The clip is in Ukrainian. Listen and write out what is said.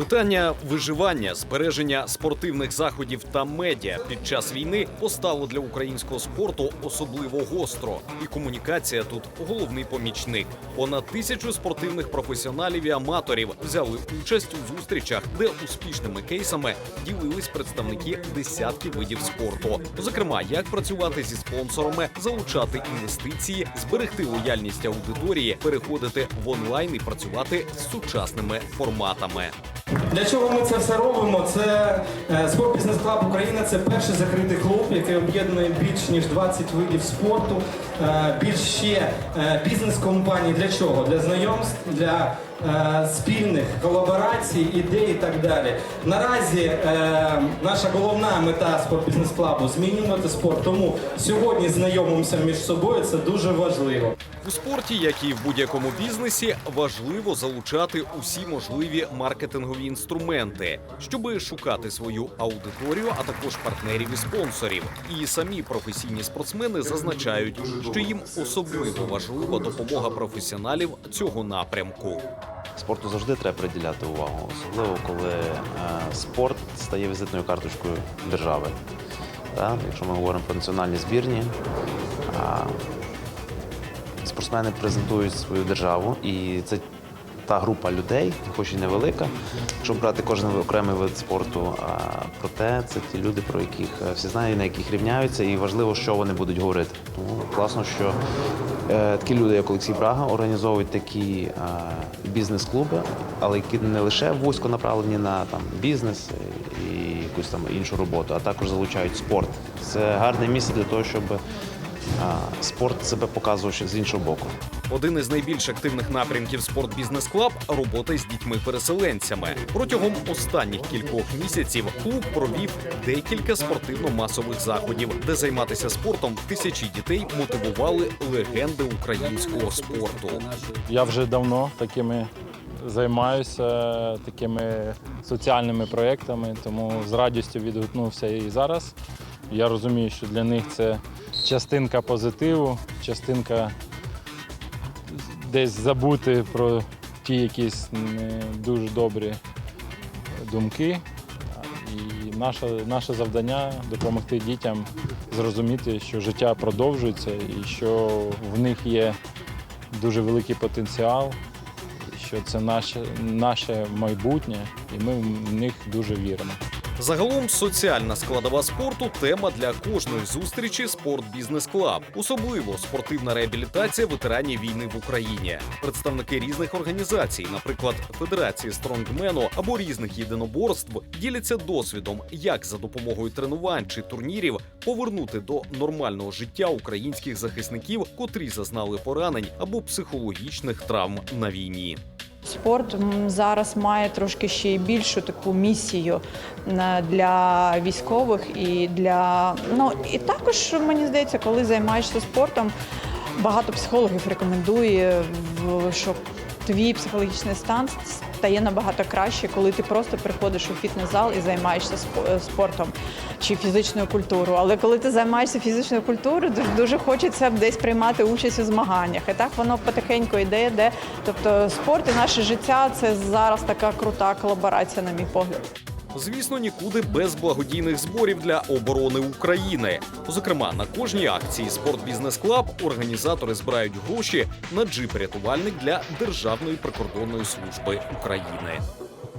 Питання виживання, збереження спортивних заходів та медіа під час війни постало для українського спорту особливо гостро, і комунікація тут головний помічник. Понад тисячу спортивних професіоналів і аматорів взяли участь у зустрічах, де успішними кейсами ділились представники десятків видів спорту. Зокрема, як працювати зі спонсорами, залучати інвестиції, зберегти лояльність аудиторії, переходити в онлайн і працювати з сучасними форматами. Thank you. Для чого ми це все робимо? Це Спорт Бізнес Клаб Україна. Це перший закритий клуб, який об'єднує більш ніж 20 видів спорту, е, більш ще е, бізнес-компаній. Для чого? Для знайомств, для е, спільних колаборацій, ідей і так далі. Наразі наша головна мета спорт бізнес клабу змінювати спорт. Тому сьогодні знайомимося між собою. Це дуже важливо. У спорті, як і в будь-якому бізнесі, важливо залучати усі можливі маркетингові інструменти, щоб шукати свою аудиторію, а також партнерів і спонсорів. І самі професійні спортсмени зазначають, що їм особливо важлива допомога професіоналів цього напрямку. Спорту завжди треба приділяти увагу, особливо коли е, спорт стає візитною карточкою держави. Якщо ми говоримо про національні збірні, спортсмени презентують свою державу, і це та група людей, хоч і невелика, щоб брати кожен окремий вид спорту. А проте це ті люди, про яких е, всі знають, на яких рівняються, і важливо, що вони будуть говорити. Тому класно, що е, такі люди, як Олексій Брага, організовують такі е, бізнес-клуби, але які не лише вузько направлені на там бізнес і якусь там іншу роботу, а також залучають спорт. Це гарне місце для того, щоб спорт себе показував з іншого боку. Один із найбільш активних напрямків спорт бізнес клаб робота з дітьми-переселенцями. Протягом останніх кількох місяців клуб провів декілька спортивно-масових заходів, де займатися спортом тисячі дітей мотивували легенди українського спорту. Я вже давно такими займаюся, такими соціальними проєктами, тому з радістю відгукнувся і зараз. Я розумію, що для них це частинка позитиву, частинка десь забути про ті якісь не дуже добрі думки. І наше, наше завдання допомогти дітям зрозуміти, що життя продовжується і що в них є дуже великий потенціал, що це наше, наше майбутнє, і ми в них дуже віримо. Загалом соціальна складова спорту тема для кожної зустрічі спорт бізнес клаб, особливо спортивна реабілітація ветеранів війни в Україні. Представники різних організацій, наприклад, Федерації стронгмену або різних єдиноборств, діляться досвідом, як за допомогою тренувань чи турнірів повернути до нормального життя українських захисників, котрі зазнали поранень або психологічних травм на війні. Спорт зараз має трошки ще й більшу таку місію е, для військових і для ну і також мені здається, коли займаєшся спортом, багато психологів рекомендує, що твій психологічний стан стає набагато краще, коли ти просто приходиш у фітнес-зал і займаєшся е, спортом чи фізичною культурою. Але коли ти займаєшся фізичною культурою, дуже- дуже хочеться десь приймати участь у змаганнях. І так воно потихеньку йде, де тобто спорт і наше життя це зараз така крута колаборація, на мій погляд. Звісно, нікуди без благодійних зборів для оборони України. Зокрема, на кожній акції Спорт Бізнес Клаб організатори збирають гроші на джип-рятувальник для Державної прикордонної служби України.